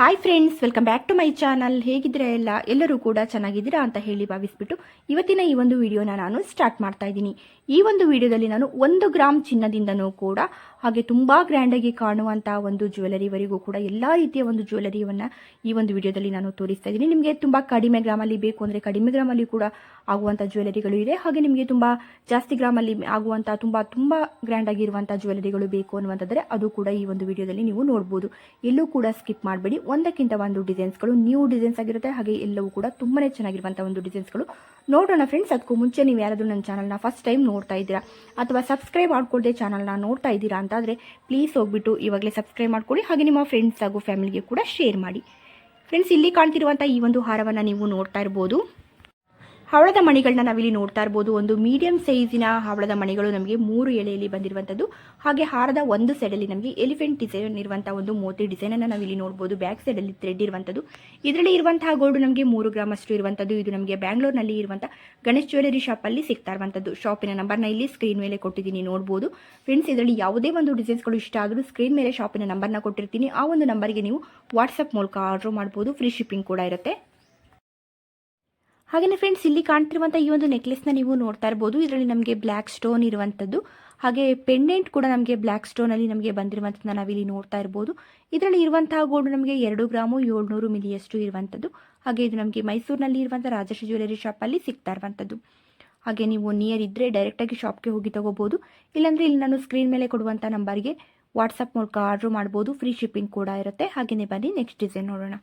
Hi friends welcome back to my channel ಹೇಗಿದ್ರೆ ಎಲ್ಲ? ಎಲ್ಲರೂ ಕೂಡ ಚೆನ್ನಾಗಿದ್ದೀರಾ ಅಂತ ಹೇಳಿ ಭಾವಿಸ್ಬಿಟ್ಟು ಇವತ್ತಿನ ಈ ಒಂದು ವಿಡಿಯೋನ ನಾನು ಸ್ಟಾರ್ಟ್ ಮಾಡ್ತಾ ಇದ್ದೀನಿ. ಈ ಒಂದು ವಿಡಿಯೋದಲ್ಲಿ ನಾನು ಒಂದು ಗ್ರಾಮ್ ಚಿನ್ನದಿಂದನೂ ಕೂಡ ಹಾಗೆ ತುಂಬ ಗ್ರ್ಯಾಂಡಾಗಿ ಕಾಣುವಂಥ ಒಂದು ಜ್ಯುವೆಲರಿವರೆಗೂ ಕೂಡ ಎಲ್ಲ ರೀತಿಯ ಒಂದು ಜ್ಯುವೆಲರಿಯನ್ನು ಈ ಒಂದು ವಿಡಿಯೋದಲ್ಲಿ ನಾನು ತೋರಿಸ್ತಾ ಇದ್ದೀನಿ. ನಿಮಗೆ ತುಂಬ ಕಡಿಮೆ ಗ್ರಾಮಲ್ಲಿ ಬೇಕು ಅಂದರೆ ಕಡಿಮೆ ಗ್ರಾಮಲ್ಲಿ ಕೂಡ ಆಗುವಂಥ ಜ್ಯುವೆಲರಿಗಳು ಇದೆ. ಹಾಗೆ ನಿಮಗೆ ತುಂಬ ಜಾಸ್ತಿ ಗ್ರಾಮಲ್ಲಿ ಆಗುವಂಥ ತುಂಬ ತುಂಬ ಗ್ರ್ಯಾಂಡಾಗಿರುವಂಥ ಜ್ಯುವೆಲರಿಗಳು ಬೇಕು ಅನ್ನುವಂಥದ್ದರೆ ಅದು ಕೂಡ ಈ ಒಂದು ವಿಡಿಯೋದಲ್ಲಿ ನೀವು ನೋಡ್ಬೋದು. ಎಲ್ಲೂ ಕೂಡ ಸ್ಕಿಪ್ ಮಾಡಬೇಡಿ. ಒಂದಕ್ಕಿಂತ ಒಂದು ಡಿಸೈನ್ಸ್ಗಳು ನ್ಯೂ ಡಿಸೈನ್ಸ್ ಆಗಿರುತ್ತೆ. ಹಾಗೆ ಎಲ್ಲವೂ ಕೂಡ ತುಂಬಾ ಚೆನ್ನಾಗಿರುವಂಥ ಒಂದು ಡಿಸೈನ್ಸ್ಗಳು ನೋಡೋಣ ಫ್ರೆಂಡ್ಸ್ ಅದಕ್ಕೂ ಮುಂಚೆ ನೀವು ಯಾರಾದರೂ ನನ್ನ ಚಾನಲ್ನ ಫಸ್ಟ್ ಟೈಮ್ ನೋಡ್ತಾ ಇದ್ದೀರಾ? ಅಥವಾ ಸಬ್ಸ್ಕ್ರೈಬ್ ಮಾಡ್ಕೊಳ್ಳದೆ ಚಾನಲ್ನ ನೋಡ್ತಾ ಇದ್ದೀರಾ ಅಂತಾದರೆ ಪ್ಲೀಸ್ ಹೋಗ್ಬಿಟ್ಟು ಇವಾಗಲೇ ಸಬ್ಸ್ಕ್ರೈಬ್ ಮಾಡ್ಕೊಳ್ಳಿ. ಹಾಗೆ ನಿಮ್ಮ ಫ್ರೆಂಡ್ಸ್ ಹಾಗೂ ಫ್ಯಾಮಿಲಿಗೆ ಕೂಡ ಶೇರ್ ಮಾಡಿ. ಫ್ರೆಂಡ್ಸ್ ಇಲ್ಲಿ ಕಾಣ್ತಿರುವಂಥ ಈ ಒಂದು ಹಾರವನ್ನು ನೀವು ನೋಡ್ತಾ ಇರ್ಬೋದು. ಹವಳದ ಮಣಿಗಳನ್ನ ನಾವಿಲ್ಲಿ ನೋಡ್ತಾ ಇರ್ಬೋದು. ಒಂದು ಮೀಡಿಯಂ ಸೈಜಿನ ಹವಳದ ಮಣಿಗಳು ನಮಗೆ ಮೂರು ಎಳೆಯಲ್ಲಿ ಬಂದಿರುವಂಥದ್ದು ಹಾಗೆ ಹಾರದ ಒಂದು ಸೈಡಲ್ಲಿ ನಮಗೆ ಎಲಿಫೆಂಟ್ ಡಿಸೈನ್ ಇರುವಂತಹ ಒಂದು ಮೋತಿ ಡಿಸೈನ್ ಅನ್ನ ನಾವಿಲ್ಲಿ ನೋಡಬಹುದು ಬ್ಯಾಕ್ ಸೈಡಲ್ಲಿ ಥ್ರೆಡ್ ಇರುವಂಥದ್ದು ಇದರಲ್ಲಿ ಇರುವಂತಹ ಗೋಲ್ಡ್ ನಮಗೆ ಮೂರು ಗ್ರಾಮ್ ಅಷ್ಟು ಇರುವಂಥದ್ದು ಇದು ನಮಗೆ ಬ್ಯಾಂಗ್ಳೂರ್ನಲ್ಲಿ ಇರುವಂತಹ ಗಣೇಶ್ ಜ್ಯುವೆಲರಿ ಶಾಪಲ್ಲಿ ಸಿಗ್ತಾ ಇರುವಂಥದ್ದು ಶಾಪಿನ ನಂಬರ್ನ ಇಲ್ಲಿ ಸ್ಕ್ರೀನ್ ಮೇಲೆ ಕೊಟ್ಟಿದ್ದೀನಿ ನೋಡಬಹುದು ಫ್ರೆಂಡ್ಸ್ ಇದರಲ್ಲಿ ಯಾವುದೇ ಒಂದು ಡಿಸೈನ್ಸ್ಗಳು ಇಷ್ಟ ಆದರೂ ಸ್ಕ್ರೀನ್ ಮೇಲೆ ಶಾಪಿನ ನಂಬರ್ನ ಕೊಟ್ಟಿರ್ತೀನಿ. ಆ ಒಂದು ನಂಬರ್ಗೆ ನೀವು ವಾಟ್ಸಪ್ ಮೂಲಕ ಆರ್ಡರ್ ಮಾಡ್ಬೋದು. ಫ್ರೀ ಶಿಪ್ಪಿಂಗ್ ಕೂಡ ಇರುತ್ತೆ. ಹಾಗೆಯೇ ಫ್ರೆಂಡ್ಸ್ ಇಲ್ಲಿ ಕಾಣ್ತಿರುವಂಥ ಈ ಒಂದು ನೆಕ್ಲೆಸ್ನ ನೀವು ನೋಡ್ತಾ ಇರ್ಬೋದು. ಇದರಲ್ಲಿ ನಮಗೆ ಬ್ಲ್ಯಾಕ್ ಸ್ಟೋನ್ ಇರುವಂಥದ್ದು ಹಾಗೆ ಪೆಂಡೆಂಟ್ ಕೂಡ ನಮಗೆ ಬ್ಲ್ಯಾಕ್ ಸ್ಟೋನಲ್ಲಿ ನಮಗೆ ಬಂದಿರುವಂಥದ್ದನ್ನ ನಾವಿಲ್ಲಿ ನೋಡ್ತಾ ಇರ್ಬೋದು. ಇದರಲ್ಲಿ ಇರುವಂತಹ ಗೋಲ್ಡ್ ನಮಗೆ ಎರಡು ಗ್ರಾಮು, ಏಳ್ನೂರು ಮಿಲಿಯಷ್ಟು ಇರುವಂಥದ್ದು ಹಾಗೆ ಇದು ನಮಗೆ ಮೈಸೂರಿನಲ್ಲಿ ಇರುವಂಥ ರಾಜಶ್ರೀ ಜ್ಯುವೆಲರಿ ಶಾಪಲ್ಲಿ ಸಿಗ್ತಾ ಇರುವಂಥದ್ದು ಹಾಗೆ ನೀವು ನಿಯರ್ ಇದ್ದರೆ ಡೈರೆಕ್ಟಾಗಿ ಶಾಪ್ಗೆ ಹೋಗಿ ತಗೋಬಹುದು ಇಲ್ಲಾಂದರೆ ಇಲ್ಲಿ ನಾನು ಸ್ಕ್ರೀನ್ ಮೇಲೆ ಕೊಡುವಂಥ ನಂಬರ್ಗೆ ವಾಟ್ಸಪ್ ಮೂಲಕ ಆರ್ಡರ್ ಮಾಡ್ಬೋದು. ಫ್ರೀ ಶಿಪ್ಪಿಂಗ್ ಕೂಡ ಇರುತ್ತೆ. ಹಾಗೆಯೇ ಬನ್ನಿ ನೆಕ್ಸ್ಟ್ ಡಿಸೈನ್ ನೋಡೋಣ.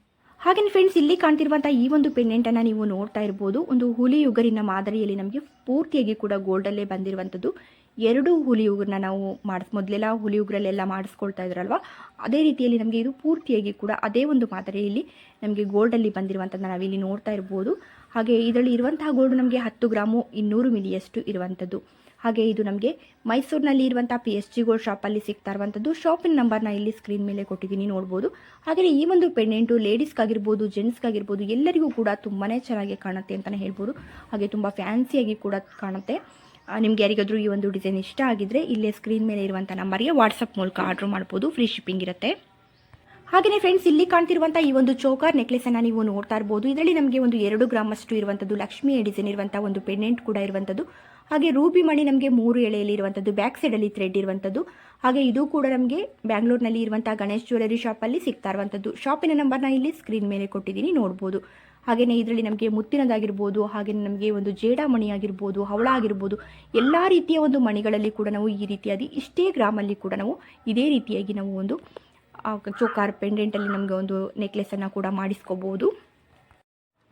ಹಾಗೆಯೇ ಫ್ರೆಂಡ್ಸ್ ಇಲ್ಲಿ ಕಾಣ್ತಿರುವಂಥ ಈ ಒಂದು ಪೆಂಡೆಂಟನ್ನು ನೀವು ನೋಡ್ತಾ ಇರ್ಬೋದು. ಒಂದು ಹುಲಿ ಉಗರಿನ ಮಾದರಿಯಲ್ಲಿ ನಮಗೆ ಪೂರ್ತಿಯಾಗಿ ಕೂಡ ಗೋಲ್ಡಲ್ಲೇ ಬಂದಿರುವಂಥದ್ದು ಎರಡು ಹುಲಿ ಉಗುರನ್ನ ನಾವು ಮಾಡಿಸ್, ಮೊದಲೆಲ್ಲ ಹುಲಿ ಉಗುರಲ್ಲೆಲ್ಲ ಮಾಡಿಸ್ಕೊಳ್ತಾ ಇದ್ರಲ್ವಾ? ಅದೇ ರೀತಿಯಲ್ಲಿ ನಮಗೆ ಇದು ಪೂರ್ತಿಯಾಗಿ ಕೂಡ ಅದೇ ಒಂದು ಮಾದರಿಯಲ್ಲಿ ನಮಗೆ ಗೋಲ್ಡಲ್ಲಿ ಬಂದಿರುವಂಥದ್ದು ನಾವಿಲ್ಲಿ ನೋಡ್ತಾ ಇರ್ಬೋದು. ಹಾಗೆ ಇದರಲ್ಲಿ ಇರುವಂತಹ ಗೋಲ್ಡ್ ನಮಗೆ ಹತ್ತು ಗ್ರಾಮು ಇನ್ನೂರು ಮಿಲಿಯಷ್ಟು ಇರುವಂಥದ್ದು ಹಾಗೆ ಇದು ನಮಗೆ ಮೈಸೂರಿನಲ್ಲಿ ಇರುವಂಥ ಪಿ ಎಸ್ ಜಿ ಗೋಲ್ಡ್ ಶಾಪಲ್ಲಿ ಸಿಗ್ತಾ ಇರುವಂಥದ್ದು ಶಾಪಿನ ನಂಬರ್ನ ಇಲ್ಲಿ ಸ್ಕ್ರೀನ್ ಮೇಲೆ ಕೊಟ್ಟಿದ್ದೀನಿ, ನೋಡ್ಬೋದು. ಹಾಗೆ ಈ ಒಂದು ಪೆಂಡೆಂಟು ಲೇಡೀಸ್ಗಾಗಿರ್ಬೋದು ಜೆಂಟ್ಸ್ಗಾಗಿರ್ಬೋದು ಎಲ್ಲರಿಗೂ ಕೂಡ ತುಂಬಾ ಚೆನ್ನಾಗಿ ಕಾಣುತ್ತೆ ಅಂತಲೇ ಹೇಳ್ಬೋದು. ಹಾಗೆ ತುಂಬ ಫ್ಯಾನ್ಸಿಯಾಗಿ ಕೂಡ ಕಾಣುತ್ತೆ. ನಿಮ್ಗೆ ಯಾರಿಗಾದರೂ ಈ ಒಂದು ಡಿಸೈನ್ ಇಷ್ಟ ಆಗಿದ್ರೆ ಇಲ್ಲೇ ಸ್ಕ್ರೀನ್ ಮೇಲೆ ಇರುವಂಥ ನಂಬರ್ಗೆ ವಾಟ್ಸಪ್ ಮೂಲಕ ಆರ್ಡ್ರ್ ಮಾಡ್ಬೋದು. ಫ್ರೀ ಶಿಪ್ಪಿಂಗ್ ಇರುತ್ತೆ. ಹಾಗೆಯೇ ಫ್ರೆಂಡ್ಸ್ ಇಲ್ಲಿ ಕಾಣ್ತಿರುವಂಥ ಈ ಒಂದು ಚೋಕಾರ್ ನೆಕ್ಲೆಸನ್ನು ನೀವು ನೋಡ್ತಾ ಇರ್ಬೋದು. ಇದರಲ್ಲಿ ನಮಗೆ ಒಂದು ಎರಡು ಗ್ರಾಮಷ್ಟು ಇರುವಂಥದ್ದು ಲಕ್ಷ್ಮಿಯ ಡಿಸೈನ್ ಇರುವಂಥ ಒಂದು ಪೆಂಡೆಂಟ್ ಕೂಡ ಇರುವಂಥದ್ದು ಹಾಗೆ ರೂಬಿ ಮಣಿ ನಮಗೆ ಮೂರು ಎಳೆಯಲ್ಲಿ ಇರುವಂಥದ್ದು ಬ್ಯಾಕ್ ಸೈಡಲ್ಲಿ ಥ್ರೆಡ್ ಇರುವಂಥದ್ದು ಹಾಗೆ ಇದು ಕೂಡ ನಮಗೆ ಬ್ಯಾಂಗ್ಳೂರ್ನಲ್ಲಿ ಇರುವಂಥ ಗಣೇಶ್ ಜ್ಯುವೆಲರಿ ಶಾಪಲ್ಲಿ ಸಿಗ್ತಾ ಇರುವಂಥದ್ದು ಶಾಪಿನ ನಂಬರ್ನ ಇಲ್ಲಿ ಸ್ಕ್ರೀನ್ ಮೇಲೆ ಕೊಟ್ಟಿದ್ದೀನಿ, ನೋಡ್ಬೋದು. ಹಾಗೆಯೇ ಇದರಲ್ಲಿ ನಮಗೆ ಮುತ್ತಿನದಾಗಿರ್ಬೋದು ಹಾಗೆ ನಮಗೆ ಒಂದು ಜೇಡಾಮಣಿ ಆಗಿರ್ಬೋದು, ಹವಳ ಆಗಿರ್ಬೋದು, ಎಲ್ಲ ರೀತಿಯ ಒಂದು ಮಣಿಗಳಲ್ಲಿ ಕೂಡ ನಾವು ಈ ರೀತಿಯಾಗಿ, ಇಷ್ಟೇ ಗ್ರಾಮಲ್ಲಿ ಕೂಡ ನಾವು ಇದೇ ರೀತಿಯಾಗಿ ನಾವು ಒಂದು ಚೋಕಾರ್ ಪೆಂಡೆಂಟಲ್ಲಿ ನಮಗೆ ಒಂದು ನೆಕ್ಲೆಸನ್ನು ಕೂಡ ಮಾಡಿಸ್ಕೋಬೋದು.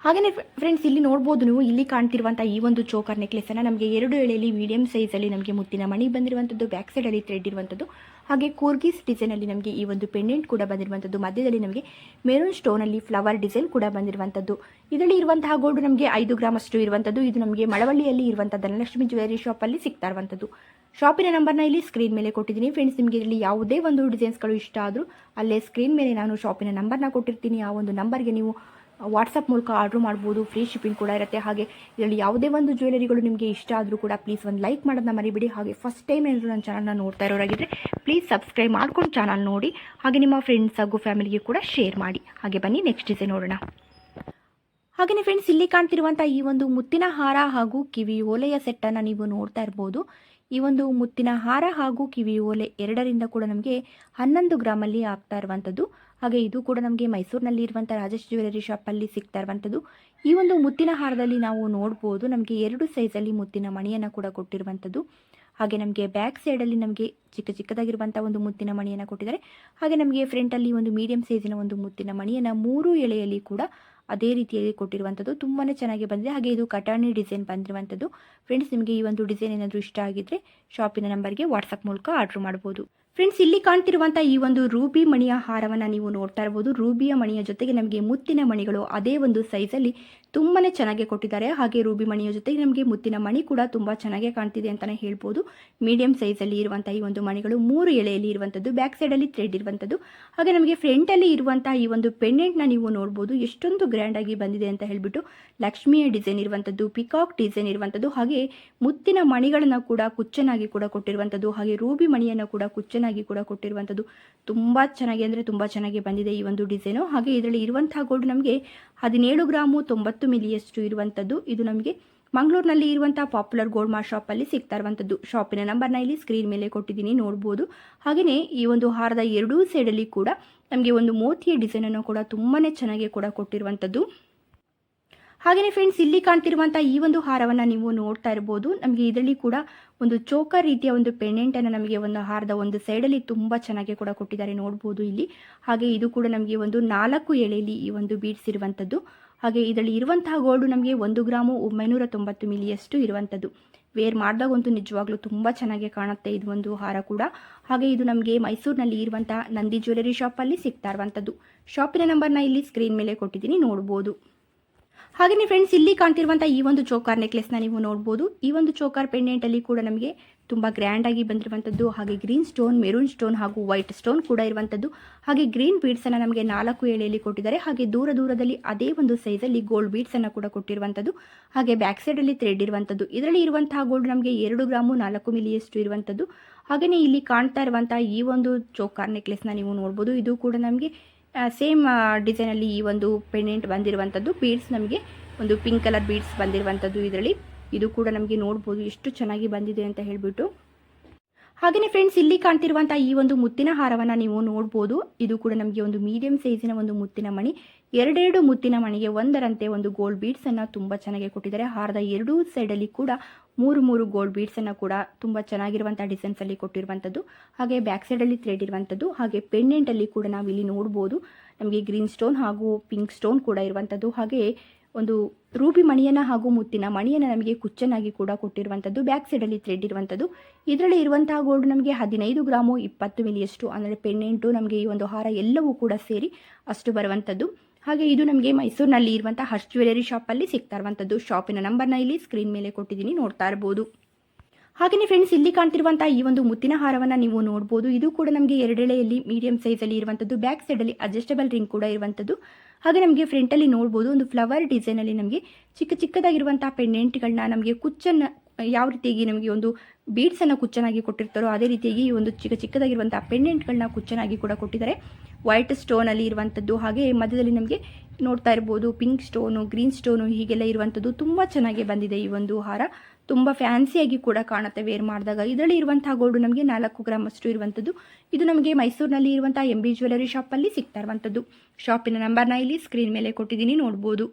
ಹಾಗೆಯೇ ಫ್ರೆಂಡ್ಸ್ ಇಲ್ಲಿ ನೋಡ್ಬೋದು ನೀವು, ಇಲ್ಲಿ ಕಾಣ್ತಿರುವಂತಹ ಈ ಒಂದು ಚೋಕರ್ ನೆಕ್ಲೆಸನ್ನು ನಮಗೆ ಎರಡು ಎಳೆಯಲ್ಲಿ ಮೀಡಿಯಂ ಅಲ್ಲಿ ನಮಗೆ ಮುತ್ತಿನ ಮಣಿ ಬಂದಿರುವಂತದ್ದು ಬ್ಯಾಕ್ ಸೈಡ್ ಅಲ್ಲಿ ಥ್ರೆಡ್ ಇರುವಂಥದ್ದು ಹಾಗೆ ಕೂರ್ಗೀಸ್ ಡಿಸೈನ್ ಅಲ್ಲಿ ನಮಗೆ ಈ ಒಂದು ಪೆಂಡೆಂಟ್ ಕೂಡ ಬಂದಿರುವಂತದ್ದು, ಮಧ್ಯದಲ್ಲಿ ನಮಗೆ ಮೆರೂನ್ ಸ್ಟೋನ್ ಅಲ್ಲಿ ಫ್ಲವರ್ ಡಿಸೈನ್ ಕೂಡ ಬಂದಿರುವಂತದ್ದು. ಇದರಲ್ಲಿ ಇರುವಂತಹ ಗೋಲ್ಡ್ ನಮಗೆ ಐದು ಗ್ರಾಮ್ ಅಷ್ಟು ಇರುವಂತದ್ದು, ಇದು ನಮಗೆ ಮಳವಳ್ಳಿಯಲ್ಲಿ ಇರುವಂಥ ಧನಲಕ್ಷ್ಮಿ ಜ್ಯುವೆಲರಿ ಅಲ್ಲಿ ಸಿಗ್ತಾ ಇರುವಂಥದ್ದು ಶಾಪಿನ ನಂಬರ್ನ ಇಲ್ಲಿ ಸ್ಕ್ರೀನ್ ಮೇಲೆ ಕೊಟ್ಟಿದ್ದೀನಿ. ಫ್ರೆಂಡ್ಸ್ ನಿಮಗೆ ಇಲ್ಲಿ ಯಾವುದೇ ಒಂದು ಡಿಸೈನ್ಸ್ಗಳು ಇಷ್ಟ ಆದರೂ, ಅಲ್ಲೇ ಸ್ಕ್ರೀನ್ ಮೇಲೆ ನಾನು ಶಾಪಿನ ನಂಬರ್ನ ಕೊಟ್ಟಿರ್ತೀನಿ. ಆ ಒಂದು ನಂಬರ್ಗೆ ನೀವು ವಾಟ್ಸಪ್ ಮೂಲಕ ಆರ್ಡ್ರ್ ಮಾಡ್ಬೋದು, ಫ್ರೀ ಶಿಪ್ಪಿಂಗ್ ಕೂಡ ಇರುತ್ತೆ. ಹಾಗೆ ಇದರಲ್ಲಿ ಯಾವುದೇ ಒಂದು ಜ್ಯುವೆಲರಿಗಳು ನಿಮಗೆ ಇಷ್ಟ ಆದರೂ ಕೂಡ ಪ್ಲೀಸ್ ಒಂದು ಲೈಕ್ ಮಾಡೋದನ್ನ ಮರಿಬಿಡಿ. ಹಾಗೆ ಫಸ್ಟ್ ಟೈಮ್ ಏನಾದರೂ ನನ್ನ ಚಾನಲ್ನ ನೋಡ್ತಾ ಇರೋರಾಗಿದ್ದರೆ ಪ್ಲೀಸ್ ಸಬ್ಸ್ಕ್ರೈಬ್ ಮಾಡ್ಕೊಂಡು ಚಾನಲ್ ನೋಡಿ. ಹಾಗೆ ನಿಮ್ಮ ಫ್ರೆಂಡ್ಸ್ ಹಾಗೂ ಫ್ಯಾಮಿಲಿಗೆ ಕೂಡ ಶೇರ್ ಮಾಡಿ. ಹಾಗೆ ಬನ್ನಿ ನೆಕ್ಸ್ಟ್ ಡಿಸೈನ್ ನೋಡೋಣ. ಹಾಗೆಯೇ ಫ್ರೆಂಡ್ಸ್ ಇಲ್ಲಿ ಕಾಣ್ತಿರುವಂಥ ಈ ಒಂದು ಮುತ್ತಿನ ಹಾರ ಹಾಗೂ ಕಿವಿ ಓಲೆಯ ಸೆಟ್ಟನ್ನು ನೀವು ನೋಡ್ತಾ ಇರ್ಬೋದು. ಈ ಒಂದು ಮುತ್ತಿನ ಹಾರ ಹಾಗೂ ಕಿವಿ ಓಲೆ ಎರಡರಿಂದ ಕೂಡ ನಮಗೆ ಹನ್ನೊಂದು ಗ್ರಾಮಲ್ಲಿ ಆಗ್ತಾ ಇರುವಂಥದ್ದು ಹಾಗೆ ಇದು ಕೂಡ ನಮಗೆ ಮೈಸೂರಿನಲ್ಲಿ ಇರುವಂಥ ರಾಜೇಶ್ ಜ್ಯುವೆಲರಿ ಶಾಪಲ್ಲಿ ಸಿಗ್ತಾ ಇರುವಂಥದ್ದು. ಈ ಒಂದು ಮುತ್ತಿನ ಹಾರದಲ್ಲಿ ನಾವು ನೋಡ್ಬೋದು, ನಮಗೆ ಎರಡು ಸೈಜಲ್ಲಿ ಮುತ್ತಿನ ಮಣಿಯನ್ನು ಕೂಡ ಕೊಟ್ಟಿರುವಂಥದ್ದು. ಹಾಗೆ ನಮಗೆ ಬ್ಯಾಕ್ ಸೈಡಲ್ಲಿ ನಮಗೆ ಚಿಕ್ಕ ಚಿಕ್ಕದಾಗಿರುವಂಥ ಒಂದು ಮುತ್ತಿನ ಮಣಿಯನ್ನು ಕೊಟ್ಟಿದ್ದಾರೆ. ಹಾಗೆ ನಮಗೆ ಫ್ರಂಟಲ್ಲಿ ಒಂದು ಮೀಡಿಯಂ ಸೈಜಿನ ಒಂದು ಮುತ್ತಿನ ಮಣಿಯನ್ನು ಮೂರು ಎಳೆಯಲ್ಲಿ ಕೂಡ ಅದೇ ರೀತಿಯಲ್ಲಿ ಕೊಟ್ಟಿರುವಂಥದ್ದು. ತುಂಬಾ ಚೆನ್ನಾಗಿ ಬಂದಿದೆ. ಹಾಗೆ ಇದು ಕಟಾಣಿ ಡಿಸೈನ್ ಬಂದಿರುವಂಥದ್ದು. ಫ್ರೆಂಡ್ಸ್, ನಿಮಗೆ ಈ ಒಂದು ಡಿಸೈನ್ ಏನಾದರೂ ಇಷ್ಟ ಆಗಿದ್ದರೆ ಶಾಪಿನ ನಂಬರ್ಗೆ ವಾಟ್ಸಪ್ ಮೂಲಕ ಆರ್ಡ್ರ್ ಮಾಡ್ಬೋದು. ಫ್ರೆಂಡ್ಸ್ ಇಲ್ಲಿ ಕಾಣ್ತಿರುವಂತಹ ಈ ಒಂದು ರೂಬಿ ಮಣಿಯ ಹಾರವನ್ನ ನೀವು ನೋಡ್ತಾ ಇರಬಹುದು ರೂಬಿಯ ಮಣಿಯ ಜೊತೆಗೆ ನಮಗೆ ಮುತ್ತಿನ ಮಣಿಗಳು ಅದೇ ಒಂದು ಸೈಜಲ್ಲಿ ತುಂಬಾ ಚೆನ್ನಾಗಿ ಕೊಟ್ಟಿದ್ದಾರೆ. ಹಾಗೆ ರೂಬಿ ಮಣಿಯ ಜೊತೆಗೆ ನಮಗೆ ಮುತ್ತಿನ ಮಣಿ ಕೂಡ ತುಂಬಾ ಚೆನ್ನಾಗಿ ಕಾಣ್ತಿದೆ ಅಂತಾನೆ ಹೇಳ್ಬೋದು. ಮೀಡಿಯಂ ಸೈಝ್ ಅಲ್ಲಿ ಇರುವಂತಹ ಈ ಒಂದು ಮಣಿಗಳು ಮೂರು ಎಳೆಯಲ್ಲಿ ಇರುವಂತದ್ದು ಬ್ಯಾಕ್ ಸೈಡ್ ಅಲ್ಲಿ ಥ್ರೆಡ್ ಇರುವಂಥದ್ದು ಹಾಗೆ ನಮಗೆ ಫ್ರಂಟಲ್ಲಿ ಇರುವಂತಹ ಈ ಒಂದು ಪೆಂಡೆಂಟ್ನ ನೀವು ನೋಡಬಹುದು ಎಷ್ಟೊಂದು ಗ್ರ್ಯಾಂಡಾಗಿ ಬಂದಿದೆ ಅಂತ ಹೇಳ್ಬಿಟ್ಟು ಲಕ್ಷ್ಮಿಯ ಡಿಸೈನ್ ಇರುವಂಥದ್ದು ಪಿಕಾಕ್ ಡಿಸೈನ್ ಇರುವಂಥದ್ದು ಹಾಗೆ ಮುತ್ತಿನ ಮಣಿಗಳನ್ನು ಕೂಡ ಕುಚ್ಚನಾಗಿ ಕೂಡ ಕೊಟ್ಟಿರುವಂತದ್ದು, ಹಾಗೆ ರೂಬಿ ಮಣಿಯನ್ನು ಕೂಡ ಕುಚ್ಚನಾಗಿ ಕೂಡ ಕೊಟ್ಟಿರುವಂಥದ್ದು ತುಂಬ ಚೆನ್ನಾಗಿ ಅಂದರೆ ತುಂಬ ಚೆನ್ನಾಗಿ ಬಂದಿದೆ ಈ ಒಂದು ಡಿಸೈನು. ಹಾಗೆ ಇದರಲ್ಲಿ ಇರುವಂತಹ ಗೋಲ್ಡ್ ನಮಗೆ ಹದಿನೇಳು ಗ್ರಾಮು ತೊಂಬತ್ತು ಮಿಲಿಯಷ್ಟು ಇರುವಂಥದ್ದು ಇದು ನಮಗೆ ಮಂಗಳೂರಿನಲ್ಲಿ ಇರುವಂತಹ ಪಾಪ್ಯುಲರ್ ಗೋಲ್ಡ್ ಮಾರ್ ಶಾಪಲ್ಲಿ ಸಿಗ್ತಾ ಇರುವಂಥದ್ದು ಶಾಪಿನ ನಂಬರ್ನ ಇಲ್ಲಿ ಸ್ಕ್ರೀನ್ ಮೇಲೆ ಕೊಟ್ಟಿದ್ದೀನಿ, ನೋಡ್ಬೋದು. ಹಾಗೆಯೇ ಈ ಒಂದು ಹಾರದ ಎರಡೂ ಸೈಡಲ್ಲಿ ಕೂಡ ನಮಗೆ ಒಂದು ಮೋತಿಯ ಡಿಸೈನನ್ನು ಕೂಡ ತುಂಬಾ ಚೆನ್ನಾಗಿ ಕೂಡ ಕೊಟ್ಟಿರುವಂಥದ್ದು ಹಾಗೆಯೇ ಫ್ರೆಂಡ್ಸ್ ಇಲ್ಲಿ ಕಾಣ್ತಿರುವಂಥ ಈ ಒಂದು ಹಾರವನ್ನು ನೀವು ನೋಡ್ತಾ ಇರ್ಬೋದು. ನಮಗೆ ಇದರಲ್ಲಿ ಕೂಡ ಒಂದು ಚೋಕರ್ ರೀತಿಯ ಒಂದು ಪೆಂಡೆಂಟನ್ನು ನಮಗೆ ಒಂದು ಹಾರದ ಒಂದು ಸೈಡಲ್ಲಿ ತುಂಬ ಚೆನ್ನಾಗಿ ಕೂಡ ಕೊಟ್ಟಿದ್ದಾರೆ. ನೋಡ್ಬೋದು ಇಲ್ಲಿ. ಹಾಗೆ ಇದು ಕೂಡ ನಮಗೆ ಒಂದು ನಾಲ್ಕು ಎಳೆಯಲ್ಲಿ ಈ ಒಂದು ಬೀಡ್ಸ್ ಇರುವಂಥದ್ದು ಹಾಗೆ ಇದರಲ್ಲಿ ಇರುವಂತಹ ಗೋಲ್ಡು ನಮಗೆ ಒಂದು ಗ್ರಾಮು ಒಂಬೈನೂರ ತೊಂಬತ್ತು ಮಿಲಿಯಷ್ಟು ಇರುವಂಥದ್ದು ವೇರ್ ಮಾಡಿದಾಗಂತೂ ನಿಜವಾಗ್ಲೂ ತುಂಬ ಚೆನ್ನಾಗಿ ಕಾಣುತ್ತೆ ಇದು ಒಂದು ಹಾರ ಕೂಡ. ಹಾಗೆ ಇದು ನಮಗೆ ಮೈಸೂರಿನಲ್ಲಿ ಇರುವಂತಹ ನಂದಿ ಜ್ಯುವೆಲರಿ ಶಾಪಲ್ಲಿ ಸಿಗ್ತಾ ಇರುವಂಥದ್ದು ಶಾಪಿನ ನಂಬರ್ನ ಇಲ್ಲಿ ಸ್ಕ್ರೀನ್ ಮೇಲೆ ಕೊಟ್ಟಿದ್ದೀನಿ. ನೋಡ್ಬೋದು. ಹಾಗೆಯೇ ಫ್ರೆಂಡ್ಸ್ ಇಲ್ಲಿ ಕಾಣ್ತಿರುವಂಥ ಈ ಒಂದು ಚೋಕಾರ್ ನೆಕ್ಲೆಸ್ನ ನೀವು ನೋಡ್ಬೋದು. ಈ ಒಂದು ಚೋಕಾರ್ ಪೆಂಡೆಂಟಲ್ಲಿ ಕೂಡ ನಮಗೆ ತುಂಬ ಗ್ರ್ಯಾಂಡಾಗಿ ಬಂದಿರುವಂಥದ್ದು ಹಾಗೆ ಗ್ರೀನ್ ಸ್ಟೋನ್ ಮೆರೂನ್ ಸ್ಟೋನ್ ಹಾಗೂ ವೈಟ್ ಸ್ಟೋನ್ ಕೂಡ ಇರುವಂಥದ್ದು ಹಾಗೆ ಗ್ರೀನ್ ಬೀಡ್ಸನ್ನು ನಮಗೆ ನಾಲ್ಕು ಎಳೆಯಲ್ಲಿ ಕೊಟ್ಟಿದ್ದಾರೆ. ಹಾಗೆ ದೂರ ದೂರದಲ್ಲಿ ಅದೇ ಒಂದು ಸೈಜಲ್ಲಿ ಗೋಲ್ಡ್ ಬೀಡ್ಸನ್ನು ಕೂಡ ಕೊಟ್ಟಿರುವಂಥದ್ದು ಹಾಗೆ ಬ್ಯಾಕ್ ಸೈಡಲ್ಲಿ ಥ್ರೆಡ್ ಇರುವಂಥದ್ದು ಇದರಲ್ಲಿ ಇರುವಂತಹ ಗೋಲ್ಡ್ ನಮಗೆ ಎರಡು ಗ್ರಾಮು ನಾಲ್ಕು ಮಿಲಿಯಷ್ಟು ಇರುವಂಥದ್ದು ಹಾಗೆಯೇ ಇಲ್ಲಿ ಕಾಣ್ತಾ ಇರುವಂತಹ ಈ ಒಂದು ಚೋಕಾರ್ ನೆಕ್ಲೆಸ್ನ ನೀವು ನೋಡ್ಬೋದು. ಇದು ಕೂಡ ನಮಗೆ ಸೇಮ್ ಡಿಸೈನಲ್ಲಿ ಈ ಒಂದು ಪೆಂಡೆಂಟ್ ಬಂದಿರುವಂಥದ್ದು ಬೀಡ್ಸ್ ನಮಗೆ ಒಂದು ಪಿಂಕ್ ಕಲರ್ ಬೀಡ್ಸ್ ಬಂದಿರುವಂಥದ್ದು ಇದರಲ್ಲಿ. ಇದು ಕೂಡ ನಮಗೆ ನೋಡ್ಬೋದು ಎಷ್ಟು ಚೆನ್ನಾಗಿ ಬಂದಿದೆ ಅಂತ ಹೇಳಿಬಿಟ್ಟು. ಹಾಗೆಯೇ ಫ್ರೆಂಡ್ಸ್ ಇಲ್ಲಿ ಕಾಣ್ತಿರುವಂಥ ಈ ಒಂದು ಮುತ್ತಿನ ಹಾರವನ್ನು ನೀವು ನೋಡ್ಬೋದು. ಇದು ಕೂಡ ನಮಗೆ ಒಂದು ಮೀಡಿಯಂ ಸೈಜಿನ ಒಂದು ಮುತ್ತಿನ ಮಣಿ. ಎರಡೆರಡು ಮುತ್ತಿನ ಮಣಿಗೆ ಒಂದರಂತೆ ಒಂದು ಗೋಲ್ಡ್ ಬೀಡ್ಸನ್ನು ತುಂಬ ಚೆನ್ನಾಗಿ ಕೊಟ್ಟಿದ್ದಾರೆ. ಹಾರದ ಎರಡೂ ಸೈಡಲ್ಲಿ ಕೂಡ ಮೂರು ಮೂರು ಗೋಲ್ಡ್ ಬೀಡ್ಸನ್ನು ಕೂಡ ತುಂಬ ಚೆನ್ನಾಗಿರುವಂಥ ಡಿಸೈನ್ಸಲ್ಲಿ ಕೊಟ್ಟಿರುವಂಥದ್ದು ಹಾಗೆ ಬ್ಯಾಕ್ ಸೈಡಲ್ಲಿ ಥ್ರೆಡ್ ಇರುವಂಥದ್ದು ಹಾಗೆ ಪೆಂಡೆಂಟಲ್ಲಿ ಕೂಡ ನಾವು ಇಲ್ಲಿ ನೋಡ್ಬೋದು. ನಮಗೆ ಗ್ರೀನ್ ಸ್ಟೋನ್ ಹಾಗೂ ಪಿಂಕ್ ಸ್ಟೋನ್ ಕೂಡ ಇರುವಂಥದ್ದು ಹಾಗೆ ಒಂದು ರೂಬಿ ಮಣಿಯನ್ನು ಹಾಗೂ ಮುತ್ತಿನ ಮಣಿಯನ್ನು ನಮಗೆ ಕುಚ್ಚನಾಗಿ ಕೂಡ ಕೊಟ್ಟಿರುವಂಥದ್ದು ಬ್ಯಾಕ್ ಸೈಡಲ್ಲಿ ಥ್ರೆಡ್ ಇರುವಂಥದ್ದು ಇದರಲ್ಲಿ ಇರುವಂತಹ ಗೋಲ್ಡ್ ನಮಗೆ ಹದಿನೈದು ಗ್ರಾಮು ಇಪ್ಪತ್ತು ಮಿಲಿಯಷ್ಟು ಅಂದರೆ ಪೆಂಡೆಂಟು ನಮಗೆ ಈ ಒಂದು ಹಾರ ಎಲ್ಲವೂ ಕೂಡ ಸೇರಿ ಅಷ್ಟು ಬರುವಂಥದ್ದು ಹಾಗೆ ಇದು ನಮಗೆ ಮೈಸೂರಿನಲ್ಲಿ ಇರುವಂಥ ಹರ್ಷ್ ಜ್ಯುವೆಲರಿ ಶಾಪಲ್ಲಿ ಸಿಗ್ತಾ ಇರುವಂಥದ್ದು ಶಾಪಿನ ನಂಬರ್ನ ಇಲ್ಲಿ ಸ್ಕ್ರೀನ್ ಮೇಲೆ ಕೊಟ್ಟಿದ್ದೀನಿ, ನೋಡ್ತಾ ಇರ್ಬೋದು. ಹಾಗೆಯೇ ಫ್ರೆಂಡ್ಸ್ ಇಲ್ಲಿ ಕಾಣ್ತಿರುವಂಥ ಈ ಒಂದು ಮುತ್ತಿನ ಹಾರವನ್ನು ನೀವು ನೋಡ್ಬೋದು. ಇದು ಕೂಡ ನಮಗೆ ಎರಡೆಳೆಯಲ್ಲಿ ಮೀಡಿಯಂ ಸೈಜಲ್ಲಿ ಇರುವಂಥದ್ದು ಬ್ಯಾಕ್ ಸೈಡಲ್ಲಿ ಅಡ್ಜಸ್ಟಬಲ್ ರಿಂಗ್ ಕೂಡ ಇರುವಂಥದ್ದು ಹಾಗೆ ನಮಗೆ ಫ್ರಂಟಲ್ಲಿ ನೋಡ್ಬೋದು. ಒಂದು ಫ್ಲವರ್ ಡಿಸೈನಲ್ಲಿ ನಮಗೆ ಚಿಕ್ಕ ಚಿಕ್ಕದಾಗಿರುವಂಥ ಪೆಂಡೆಂಟ್ಗಳನ್ನ ನಮಗೆ ಕುಚ್ಚನ್ನು ಯಾವ ರೀತಿಯಾಗಿ ನಮಗೆ ಒಂದು ಬೀಡ್ಸನ್ನು ಕುಚ್ಚನಾಗಿ ಕೊಟ್ಟಿರ್ತಾರೋ ಅದೇ ರೀತಿಯಾಗಿ ಈ ಒಂದು ಚಿಕ್ಕ ಚಿಕ್ಕದಾಗಿರುವಂಥ ಪೆಂಡೆಂಟ್ಗಳನ್ನ ಕುಚ್ಚನಾಗಿ ಕೂಡ ಕೊಟ್ಟಿದ್ದಾರೆ. ವೈಟ್ ಸ್ಟೋನಲ್ಲಿ ಇರುವಂಥದ್ದು ಹಾಗೆ ಮಧ್ಯದಲ್ಲಿ ನಮಗೆ ನೋಡ್ತಾ ಇರ್ಬೋದು ಪಿಂಕ್ ಸ್ಟೋನು ಗ್ರೀನ್ ಸ್ಟೋನು ಹೀಗೆಲ್ಲ ಇರುವಂಥದ್ದು ತುಂಬ ಚೆನ್ನಾಗಿ ಬಂದಿದೆ ಈ ಒಂದು ಹಾರ. ತುಂಬ ಫ್ಯಾನ್ಸಿಯಾಗಿ ಕೂಡ ಕಾಣುತ್ತೆ ವೇರ್ ಮಾಡಿದಾಗ. ಇದರಲ್ಲಿ ಇರುವಂತಹ ಗೋಲ್ಡು ನಮಗೆ ನಾಲ್ಕು ಗ್ರಾಮ್ ಅಷ್ಟು ಇರುವಂಥದ್ದು ಇದು ನಮಗೆ ಮೈಸೂರಿನಲ್ಲಿ ಇರುವಂಥ ಎಂ ಬಿ ಜ್ಯುವೆಲರಿ ಶಾಪಲ್ಲಿ ಸಿಗ್ತಾ ಇರುವಂಥದ್ದು ಶಾಪಿನ ನಂಬರ್ನ ಇಲ್ಲಿ ಸ್ಕ್ರೀನ್ ಮೇಲೆ ಕೊಟ್ಟಿದ್ದೀನಿ, ನೋಡ್ಬೋದು.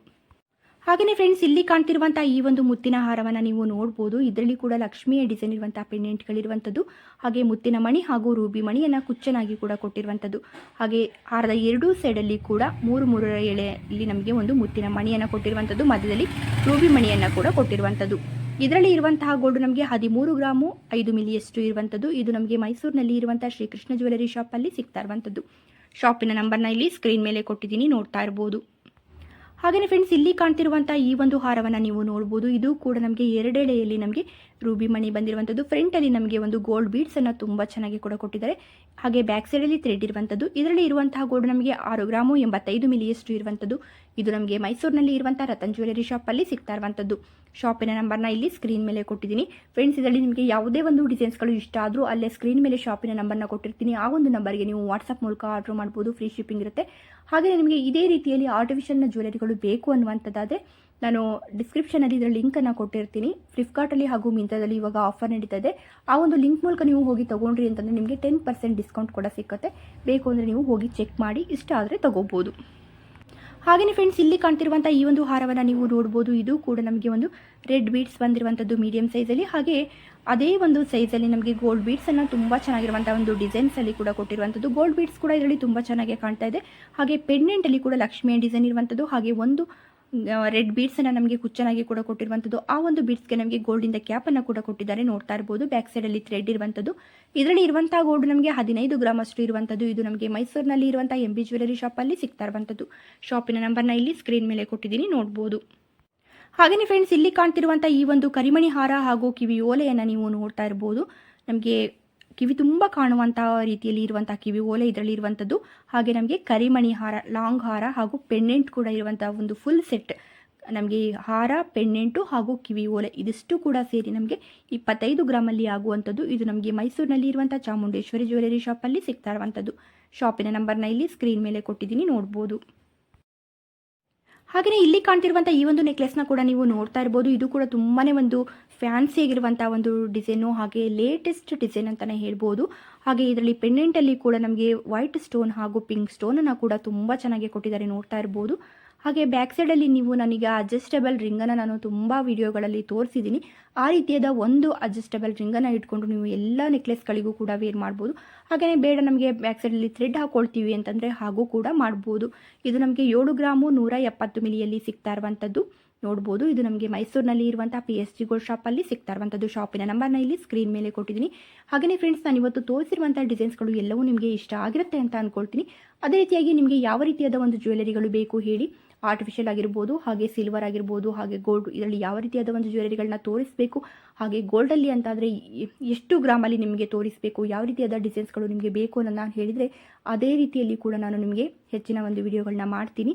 ಹಾಗೆಯೇ ಫ್ರೆಂಡ್ಸ್ ಇಲ್ಲಿ ಕಾಣ್ತಿರುವಂಥ ಈ ಒಂದು ಮುತ್ತಿನ ಹಾರವನ್ನು ನೀವು ನೋಡ್ಬೋದು. ಇದರಲ್ಲಿ ಕೂಡ ಲಕ್ಷ್ಮಿಯ ಡಿಸೈನ್ ಇರುವಂಥ ಪೆಂಡೆಂಟ್ಗಳಿರುವಂಥದ್ದು ಹಾಗೆ ಮುತ್ತಿನ ಮಣಿ ಹಾಗೂ ರೂಬಿ ಮಣಿಯನ್ನು ಕುಚ್ಚನಾಗಿ ಕೂಡ ಕೊಟ್ಟಿರುವಂಥದ್ದು. ಹಾಗೆ ಹಾರದ ಎರಡೂ ಸೈಡಲ್ಲಿ ಕೂಡ ಮೂರು ಮೂರು ಎಳೆಯಲ್ಲಿ ನಮಗೆ ಒಂದು ಮುತ್ತಿನ ಮಣಿಯನ್ನು ಕೊಟ್ಟಿರುವಂಥದ್ದು, ಮಧ್ಯದಲ್ಲಿ ರೂಬಿ ಮಣಿಯನ್ನು ಕೂಡ ಕೊಟ್ಟಿರುವಂಥದ್ದು. ಇದರಲ್ಲಿ ಇರುವಂತಹ ಗೋಲ್ಡ್ ನಮಗೆ ಹದಿಮೂರು ಗ್ರಾಮು ಐದು ಮಿಲಿಯಷ್ಟು ಇರುವಂಥದ್ದು. ಇದು ನಮಗೆ ಮೈಸೂರಿನಲ್ಲಿ ಇರುವಂಥ ಶ್ರೀಕೃಷ್ಣ ಜ್ಯುವೆಲರಿ ಶಾಪಲ್ಲಿ ಸಿಗ್ತಾ ಇರುವಂಥದ್ದು. ಶಾಪಿನ ನಂಬರ್ನ ಇಲ್ಲಿ ಸ್ಕ್ರೀನ್ ಮೇಲೆ ಕೊಟ್ಟಿದ್ದೀನಿ, ನೋಡ್ತಾ ಇರ್ಬೋದು. ಹಾಗೆಯೇ ಫ್ರೆಂಡ್ಸ್ ಇಲ್ಲಿ ಕಾಣ್ತಿರುವಂಥ ಈ ಒಂದು ಹಾರವನ್ನು ನೀವು ನೋಡ್ಬೋದು. ಇದು ಕೂಡ ನಮಗೆ ಎರಡೆಳೆಯಲ್ಲಿ ನಮಗೆ ರೂಬಿ ಮಣಿ ಬಂದಿರುವಂಥದ್ದು ಫ್ರಂಟಲ್ಲಿ ನಮಗೆ ಒಂದು ಗೋಲ್ಡ್ ಬೀಡ್ಸನ್ನು ತುಂಬ ಚೆನ್ನಾಗಿ ಕೂಡ ಕೊಟ್ಟಿದ್ದಾರೆ. ಹಾಗೆ ಬ್ಯಾಕ್ ಸೈಡಲ್ಲಿ ಥ್ರೆಡ್ ಇರುವಂಥದ್ದು ಇದರಲ್ಲಿ ಇರುವಂತಹ ಗೋಲ್ಡ್ ನಮಗೆ ಆರು ಗ್ರಾಮು ಎಂಬತ್ತೈದು ಮಿಲಿಯಷ್ಟು ಇರುವಂಥದ್ದು ಇದು ನಮಗೆ ಮೈಸೂರಿನಲ್ಲಿ ಇರುವಂಥ ರತನ್ ಜ್ಯುವೆಲರಿ ಶಾಪಲ್ಲಿ ಸಿಗ್ತಾ ಇರುವಂಥದ್ದು ಶಾಪಿನ ನಂಬರ್ನ ಇಲ್ಲಿ ಸ್ಕ್ರೀನ್ ಮೇಲೆ ಕೊಟ್ಟಿದ್ದೀನಿ. ಫ್ರೆಂಡ್ಸ್ ಇದರಲ್ಲಿ ನಿಮಗೆ ಯಾವುದೇ ಒಂದು ಡಿಸೈನ್ಸ್ಗಳು ಇಷ್ಟ ಆದರೂ ಅಲ್ಲೇ ಸ್ಕ್ರೀನ್ ಮೇಲೆ ಶಾಪಿನ ನಂಬರ್ನ ಕೊಟ್ಟಿರ್ತೀನಿ. ಆ ಒಂದು ನಂಬರ್ಗೆ ನೀವು ವಾಟ್ಸಪ್ ಮೂಲಕ ಆರ್ಡರ್ ಮಾಡ್ಬೋದು. ಫ್ರೀ ಶಿಪ್ಪಿಂಗ್ ಇರುತ್ತೆ. ಹಾಗೆ ನಿಮಗೆ ಇದೇ ರೀತಿಯಲ್ಲಿ ಆರ್ಟಿಫಿಷಿಯಲ್ನ ಜ್ಯುವೆಲರಿಗಳು ಬೇಕು ಅನ್ನುವಂಥದ್ದಾದರೆ ನಾನು ಡಿಸ್ಕ್ರಿಪ್ಷನಲ್ಲಿ ಇದರ ಲಿಂಕನ್ನು ಕೊಟ್ಟಿರ್ತೀನಿ. ಫ್ಲಿಪ್ಕಾರ್ಟಲ್ಲಿ ಹಾಗೂ ಮಿಂತ್ರದಲ್ಲಿ ಇವಾಗ ಆಫರ್ ನಡೀತದೆ. ಆ ಒಂದು ಲಿಂಕ್ ಮೂಲಕ ನೀವು ಹೋಗಿ ತೊಗೊಂಡ್ರಿ ಅಂತಂದರೆ ನಿಮಗೆ ಟೆನ್ ಪರ್ಸೆಂಟ್ ಡಿಸ್ಕೌಂಟ್ ಕೂಡ ಸಿಕ್ಕತ್ತೆ. ಬೇಕು ಅಂದರೆ ನೀವು ಹೋಗಿ ಚೆಕ್ ಮಾಡಿ, ಇಷ್ಟ ಆದರೆ ತೊಗೋಬೋದು. ಹಾಗೆಯೇ ಫ್ರೆಂಡ್ಸ್ ಇಲ್ಲಿ ಕಾಣ್ತಿರುವಂಥ ಈ ಒಂದು ಹಾರವನ್ನು ನೀವು ನೋಡ್ಬೋದು. ಇದು ಕೂಡ ನಮಗೆ ಒಂದು ರೆಡ್ ಬೀಡ್ಸ್ ಬಂದಿರುವಂಥದ್ದು ಮೀಡಿಯಂ ಸೈಜಲ್ಲಿ ಹಾಗೆ ಅದೇ ಒಂದು ಸೈಜಲ್ಲಿ ನಮಗೆ ಗೋಲ್ಡ್ ಬೀಡ್ಸನ್ನು ತುಂಬ ಚೆನ್ನಾಗಿರುವಂಥ ಒಂದು ಡಿಸೈನ್ಸಲ್ಲಿ ಕೂಡ ಕೊಟ್ಟಿರುವಂಥದ್ದು ಗೋಲ್ಡ್ ಬೀಡ್ಸ್ ಕೂಡ ಇದರಲ್ಲಿ ತುಂಬ ಚೆನ್ನಾಗಿ ಕಾಣ್ತಾ ಇದೆ. ಹಾಗೆ ಪೆಂಡೆಂಟಲ್ಲಿ ಕೂಡ ಲಕ್ಷ್ಮಿಯ ಡಿಸೈನ್ ಇರುವಂಥದ್ದು ಹಾಗೆ ಒಂದು ರೆಡ್ ಬೀಡ್ಸನ್ನು ನಮಗೆ ಕುಚ್ಚನಾಗಿ ಕೂಡ ಕೊಟ್ಟಿರುವಂಥದ್ದು ಆ ಒಂದು ಬೀಡ್ಸ್ಗೆ ನಮಗೆ ಗೋಲ್ಡಿಂದ ಕ್ಯಾಪನ್ನು ಕೂಡ ಕೊಟ್ಟಿದ್ದಾರೆ. ನೋಡ್ತಾ ಇರ್ಬೋದು ಬ್ಯಾಕ್ ಸೈಡಲ್ಲಿ ಥ್ರೆಡ್ ಇರುವಂಥದ್ದು ಇದರಲ್ಲಿ ಇರುವಂಥ ಗೋಲ್ಡ್ ನಮಗೆ ಹದಿನೈದು ಗ್ರಾಮ್ ಅಷ್ಟು ಇರುವಂಥದ್ದು ಇದು ನಮಗೆ ಮೈಸೂರಿನಲ್ಲಿ ಇರುವಂಥ ಎಂ ಬಿ ಜ್ಯುವೆಲರಿ ಶಾಪಲ್ಲಿ ಸಿಗ್ತಾ ಇರುವಂಥದ್ದು ಶಾಪಿನ ನಂಬರ್ನ ಇಲ್ಲಿ ಸ್ಕ್ರೀನ್ ಮೇಲೆ ಕೊಟ್ಟಿದ್ದೀನಿ, ನೋಡ್ಬೋದು. ಹಾಗೆಯೇ ಫ್ರೆಂಡ್ಸ್ ಇಲ್ಲಿ ಕಾಣ್ತಿರುವಂಥ ಈ ಒಂದು ಕರಿಮಣಿ ಹಾರ ಹಾಗೂ ಕಿವಿ ಓಲೆಯನ್ನು ನೀವು ನೋಡ್ತಾ ಇರ್ಬೋದು. ನಮಗೆ ಕಿವಿ ತುಂಬ ಕಾಣುವಂಥ ರೀತಿಯಲ್ಲಿ ಇರುವಂತಹ ಕಿವಿ, ಓಲೆ ಇದರಲ್ಲಿ ಇರುವಂಥದ್ದು ಹಾಗೆ ನಮಗೆ ಕರಿಮಣಿ ಹಾರ, ಲಾಂಗ್ ಹಾರ ಹಾಗೂ ಪೆಂಡೆಂಟ್ ಕೂಡ ಇರುವಂತಹ ಒಂದು ಫುಲ್ ಸೆಟ್ ನಮಗೆ ಹಾರ, ಪೆಂಡೆಂಟು ಹಾಗೂ ಕಿವಿ, ಓಲೆ ಇದಿಷ್ಟು ಕೂಡ ಸೇರಿ ನಮಗೆ ಇಪ್ಪತ್ತೈದು ಗ್ರಾಮಲ್ಲಿ ಆಗುವಂಥದ್ದು ಇದು ನಮಗೆ ಮೈಸೂರಿನಲ್ಲಿ ಇರುವಂಥ ಚಾಮುಂಡೇಶ್ವರಿ ಜ್ಯುವೆಲರಿ ಶಾಪಲ್ಲಿ ಸಿಗ್ತಾ ಇರುವಂಥದ್ದು ಶಾಪಿನ ನಂಬರ್ನ ಇಲ್ಲಿ ಸ್ಕ್ರೀನ್ ಮೇಲೆ ಕೊಟ್ಟಿದ್ದೀನಿ, ನೋಡ್ಬೋದು. ಹಾಗೆಯೇ ಇಲ್ಲಿ ಕಾಣ್ತಿರುವಂಥ ಈ ಒಂದು ನೆಕ್ಲೆಸ್ನ ಕೂಡ ನೀವು ನೋಡ್ತಾ ಇರ್ಬೋದು. ಇದು ಕೂಡ ತುಂಬಾ ಒಂದು ಫ್ಯಾನ್ಸಿ ಆಗಿರುವಂಥ ಒಂದು ಡಿಸೈನು ಹಾಗೆ ಲೇಟೆಸ್ಟ್ ಡಿಸೈನ್ ಅಂತಲೇ ಹೇಳ್ಬೋದು. ಹಾಗೆ ಇದರಲ್ಲಿ ಪೆಂಡೆಂಟಲ್ಲಿ ಕೂಡ ನಮಗೆ ವೈಟ್ ಸ್ಟೋನ್ ಹಾಗೂ ಪಿಂಕ್ ಸ್ಟೋನನ್ನು ಕೂಡ ತುಂಬ ಚೆನ್ನಾಗಿ ಕೊಟ್ಟಿದ್ದಾರೆ ನೋಡ್ತಾ ಇರ್ಬೋದು. ಹಾಗೆ ಬ್ಯಾಕ್ ಸೈಡಲ್ಲಿ ನೀವು ನನಗೆ ಅಡ್ಜಸ್ಟಬಲ್ ರಿಂಗನ್ನು ನಾನು ತುಂಬ ವಿಡಿಯೋಗಳಲ್ಲಿ ತೋರಿಸಿದ್ದೀನಿ. ಆ ರೀತಿಯಾದ ಒಂದು ಅಡ್ಜಸ್ಟಬಲ್ ರಿಂಗನ್ನು ಇಟ್ಕೊಂಡು ನೀವು ಎಲ್ಲ ನೆಕ್ಲೆಸ್ಗಳಿಗೂ ಕೂಡ ವೇರ್ ಮಾಡ್ಬೋದು. ಹಾಗೆಯೇ ಬೇಡ ನಮಗೆ ಬ್ಯಾಕ್ ಸೈಡಲ್ಲಿ ಥ್ರೆಡ್ ಹಾಕ್ಕೊಳ್ತೀವಿ ಅಂತಂದರೆ ಹಾಗೂ ಕೂಡ ಮಾಡ್ಬೋದು. ಇದು ನಮಗೆ ಏಳು ಗ್ರಾಮು ನೂರ ಎಪ್ಪತ್ತು ಮಿಲಿಯಲ್ಲಿ ಸಿಗ್ತಾ ಇರುವಂಥದ್ದು ನೋಡ್ಬೋದು. ಇದು ನಮಗೆ ಮೈಸೂರಿನಲ್ಲಿ ಇರುವಂಥ ಪಿ ಎಸ್ ಜಿ ಗೋಲ್ಡ್ ಶಾಪಲ್ಲಿ ಸಿಗ್ತಾ ಇರುವಂಥದ್ದು ಶಾಪಿನ ನಂಬರ್ನ ಇಲ್ಲಿ ಸ್ಕ್ರೀನ್ ಮೇಲೆ ಕೊಟ್ಟಿದ್ದೀನಿ. ಹಾಗೆಯೇ ಫ್ರೆಂಡ್ಸ್ ನಾನು ಇವತ್ತು ತೋರಿಸಿರುವಂಥ ಡಿಸೈನ್ಸ್ಗಳು ಎಲ್ಲವೂ ನಿಮಗೆ ಇಷ್ಟ ಆಗಿರುತ್ತೆ ಅಂತ ಅಂದ್ಕೊಳ್ತೀನಿ ಅದೇ ರೀತಿಯಾಗಿ ನಿಮಗೆ ಯಾವ ರೀತಿಯಾದ ಒಂದು ಜ್ಯುವೆಲರಿಗಳು ಬೇಕು ಹೇಳಿ ಆರ್ಟಿಫಿಷಿಯಲ್ ಆಗಿರ್ಬೋದು, ಹಾಗೆ ಸಿಲ್ವರ್ ಆಗಿರ್ಬೋದು, ಹಾಗೆ ಗೋಲ್ಡ್ ಇದರಲ್ಲಿ ಯಾವ ರೀತಿಯಾದ ಒಂದು ಜ್ಯುವೆಲರಿಗಳನ್ನ ತೋರಿಸಬೇಕು, ಹಾಗೆ ಗೋಲ್ಡಲ್ಲಿ ಅಂತಾದರೆ ಎಷ್ಟು ಗ್ರಾಮಲ್ಲಿ ನಿಮಗೆ ತೋರಿಸಬೇಕು, ಯಾವ ರೀತಿಯಾದ ಡಿಸೈನ್ಸ್ಗಳು ನಿಮಗೆ ಬೇಕು ಅನ್ನೋ ನಾನು ಹೇಳಿದರೆ, ಅದೇ ರೀತಿಯಲ್ಲಿ ಕೂಡ ನಾನು ನಿಮಗೆ ಹೆಚ್ಚಿನ ಒಂದು ವಿಡಿಯೋಗಳನ್ನ ಮಾಡ್ತೀನಿ.